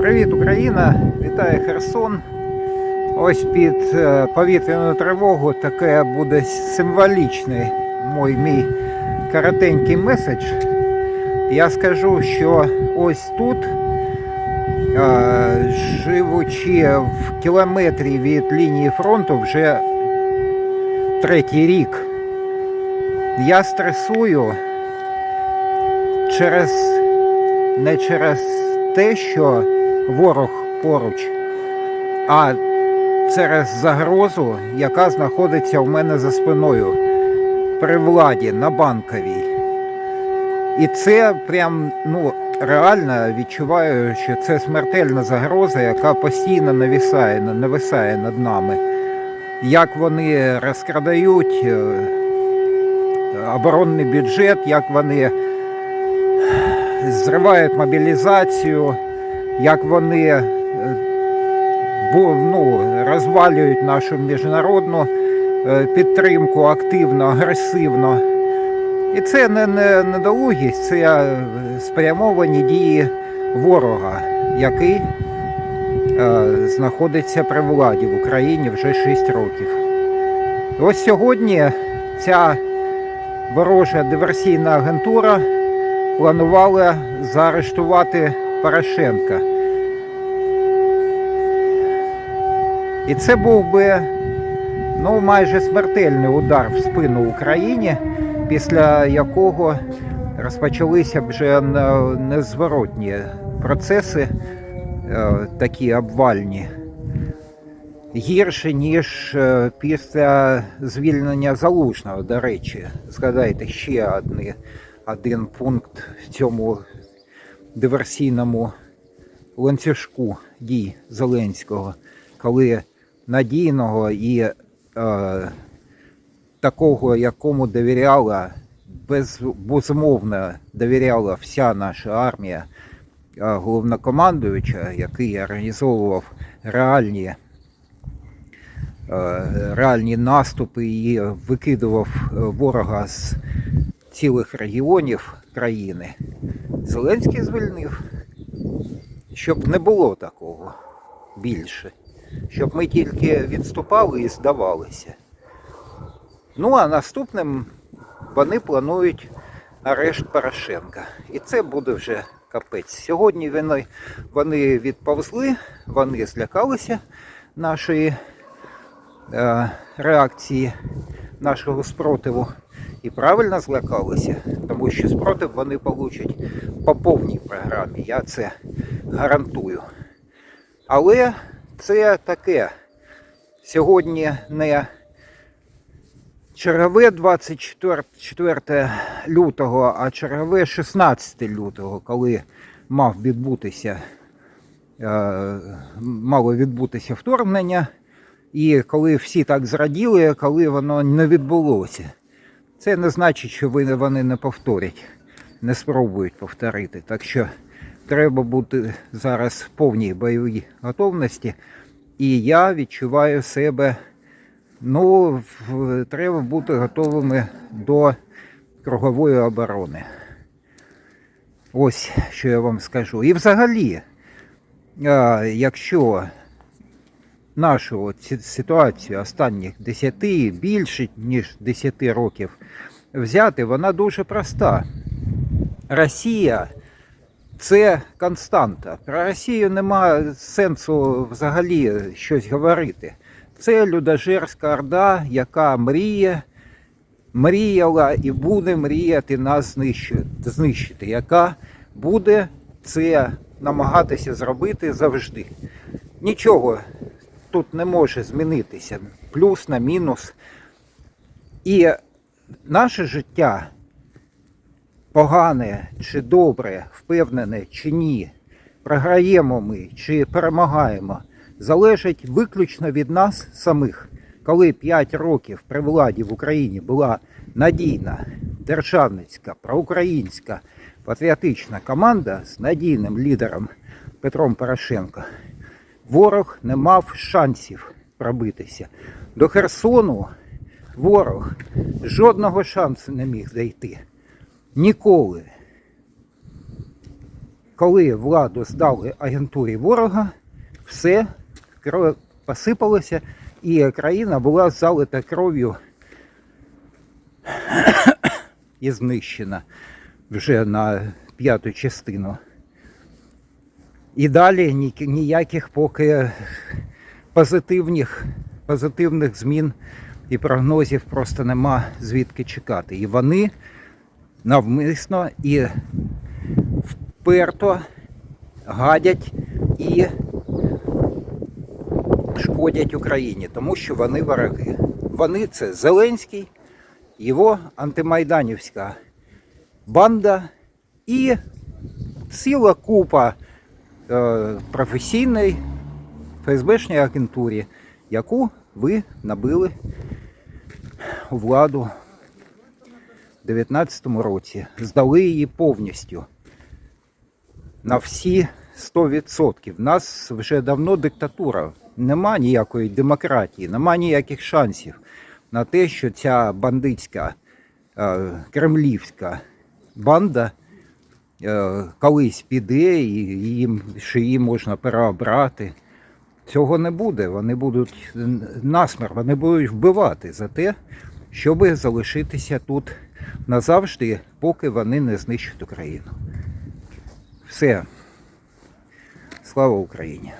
Привіт, Україна! Вітає Херсон. Ось під е, повітряну тривогу таке буде символічний мой мій коротенький меседж. Я скажу, що ось тут, е, живучи в кілометрі від лінії фронту вже третій рік, я стресую через не через те, що ворог поруч, а через загрозу, яка знаходиться у мене за спиною при владі на банковій. І це прям ну, реально відчуваю, що це смертельна загроза, яка постійно нависає, нависає над нами. Як вони розкрадають е, оборонний бюджет, як вони зривають мобілізацію, як вони е, ну, розвалюють нашу міжнародну е, підтримку активно, агресивно. І це не, не недолугість, це е, спрямовані дії ворога, який е, знаходиться при владі в Україні вже 6 років. Ось сьогодні ця ворожа диверсійна агентура планувала заарештувати Порошенка. І це був би ну, майже смертельний удар в спину Україні, після якого розпочалися вже незворотні процеси, е, такі обвальні, гірше, ніж е, після звільнення залужного, до речі. Згадайте ще одне, один пункт в цьому диверсійному ланцюжку дій Зеленського, коли надійного і е, такого, якому довіряла, без, безумовно довіряла вся наша армія е, головнокомандуюча, який організовував реальні, е, реальні наступи і викидував е, ворога з цілих регіонів країни. Зеленський звільнив, щоб не було такого більше. Щоб ми тільки відступали і здавалися. Ну а наступним вони планують арешт Порошенка. І це буде вже капець. Сьогодні вони, вони відповзли, вони злякалися нашої е, реакції, нашого спротиву. І правильно злякалися, тому що спротив вони получать по повній програмі. Я це гарантую. Але це таке. Сьогодні не чергове 24 лютого, а чергове 16 лютого, коли мав відбутися, е, мало відбутися вторгнення, і коли всі так зраділи, коли воно не відбулося. Це не значить, що вони не повторять, не спробують повторити. Так що треба бути зараз в повній бойовій готовності. І я відчуваю себе, ну, треба бути готовими до кругової оборони. Ось що я вам скажу. І взагалі, якщо нашу ситуацію останніх 10, більше ніж 10 років взяти, вона дуже проста. Росія це константа. Про Росію немає сенсу взагалі щось говорити. Це людожерська орда, яка мріє, мріяла і буде мріяти нас знищити, яка буде це намагатися зробити завжди. Нічого тут не може змінитися. Плюс на мінус. І наше життя погане чи добре, впевнене чи ні, програємо ми чи перемагаємо, залежить виключно від нас самих. Коли 5 років при владі в Україні була надійна, державницька, проукраїнська, патріотична команда з надійним лідером Петром Порошенко, ворог не мав шансів пробитися. До Херсону ворог жодного шансу не міг зайти. Ніколи. коли владу здали агентурі ворога, все кро- посипалося, і країна була залита кров'ю і знищена вже на п'яту частину. І далі ніяких поки позитивних, позитивних змін і прогнозів просто нема звідки чекати. І вони навмисно і вперто гадять і шкодять Україні, тому що вони вороги. Вони це Зеленський, його антимайданівська банда і ціла купа е, професійної ФСБшній агентурі, яку ви набили у владу в 19-му році. Здали її повністю на всі 100%. В нас вже давно диктатура. Нема ніякої демократії, нема ніяких шансів на те, що ця бандитська е, кремлівська банда колись піде і їм, її можна переобрати. Цього не буде. Вони будуть насмерть, вони будуть вбивати за те, щоб залишитися тут назавжди, поки вони не знищать Україну. Все. Слава Україні!